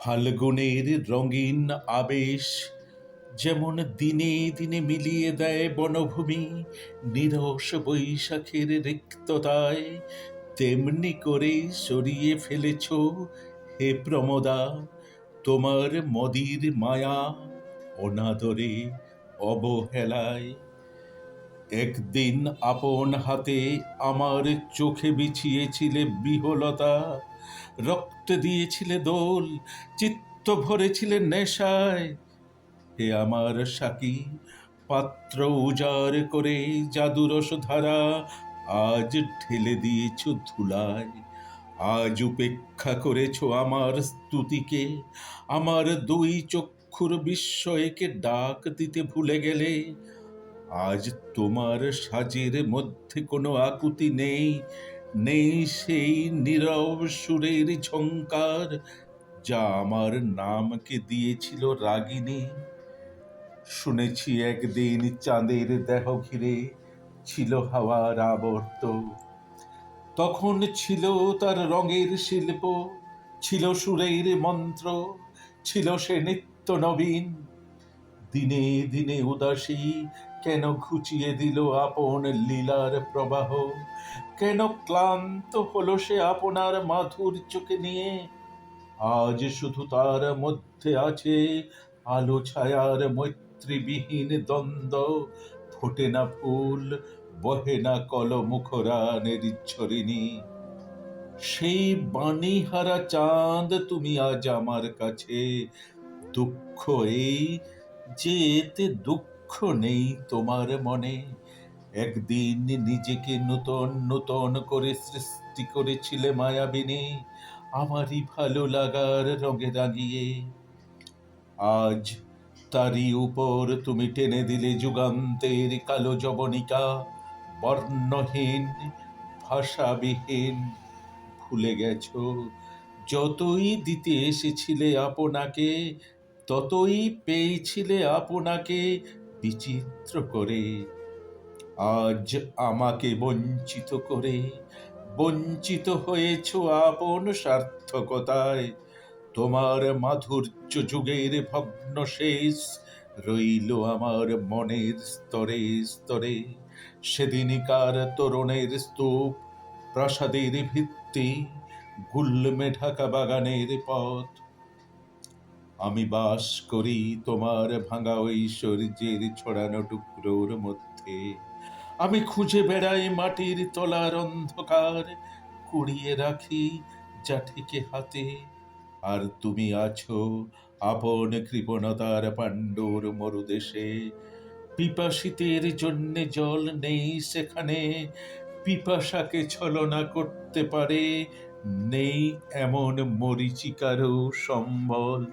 ফাল্গুনের রঙিন আবেশ যেমন দিনে দিনে মিলিয়ে দেয় বনভূমি, নিরস বৈশাখের রিক্ততায়, তেমনি করে সরিয়ে ফেলেছ হে প্রমদা, তোমার মদির মায়া অনাদরে অবহেলায়। একদিন আপন হাতে আমার চোখে বিছিয়েছিলে বিহলতা রক্ত দিয়েছিলে দোল, চিত্ত ভরেছিলে নেশায়। হে আমার সাকি, পাত্র উজাড় করে জাদুরস ধারা আজ ঢেলে দিয়েছ ধুলায়। আজ উপেক্ষা করেছ আমার স্তুতিকে, আমার দুই চক্ষুর বিস্ময়কে ডাক দিতে ভুলে গেলে। আজ তোমার সাজের মধ্যে কোনো আকুতি নেই নেই সেই নীরব সুরের ঝঙ্কার যা আমার নামকে দিয়েছিল রাগিনী। শুনেছি একদিন চাঁদের দেহ ঘিরে ছিল হাওয়ার আবর্ত। তখন ছিল তার রঙের শিল্প, ছিল সুরের মন্ত্র, ছিল সে নিত্য নবীন। দিনে দিনে উদাসী কেন ঘুচিয়ে দিল আপন লীলার প্রবাহ? কেন ক্লান্ত হলো সে আপনার মাধুর্যকে নিয়ে? আজ শুধু তার মধ্যে আছে আলো ছায়ার মৈত্রীবিহীন দ্বন্দ্ব। ফোটে না ফুল, বহে না কল মুখরানের ঝরিণী। সেই বাণী হারা চাঁদ তুমি আজ আমার কাছে। দুঃখ এই যে এতে দুঃখ নেই তোমার মনে। একদিন নিজেকে নূতন নূতন করে সৃষ্টি করেছিলে মায়াবিনী। আমারই ভালো লাগার রঙে রাঙিয়ে আজ তারই উপর তুমি টেনে দিলে যুগান্তের কালো জবনিকা বর্ণহীন, ভাষাবিহীন। ভুলে গেছো, যতই দিতে এসেছিলে আপনাকে, ততই পেয়েছিলে আপনাকে বিচিত্র করে। আজ আমাকে বঞ্চিত করে। বঞ্চিত হয়েছ আপন সার্থকতায়। তোমার মাধুর্য যুগের ভগ্ন শেষ রইল আমার মনের স্তরে স্তরে। সেদিনকার তরুণের স্তূপ, প্রাসাদের ভিত্তি, গুল্মে ঢাকা বাগানের পথ আমি বাস করি তোমার ভাঙা ঐশ্বর্যের ছড়ানো টুকরোর মধ্যে। আমি খুঁজে বেড়াই মাটির তলার অন্ধকার, কুড়িয়ে রাখি জাঠিকে হাতে। আর তুমি আছো আপন কৃপণতার পাণ্ডুর মরুদেশে। পিপাসিতের জন্যে জল নেই সেখানে, পিপাসাকে ছলনা করতে পারে, নেই এমন মরিচিকারও সম্বল।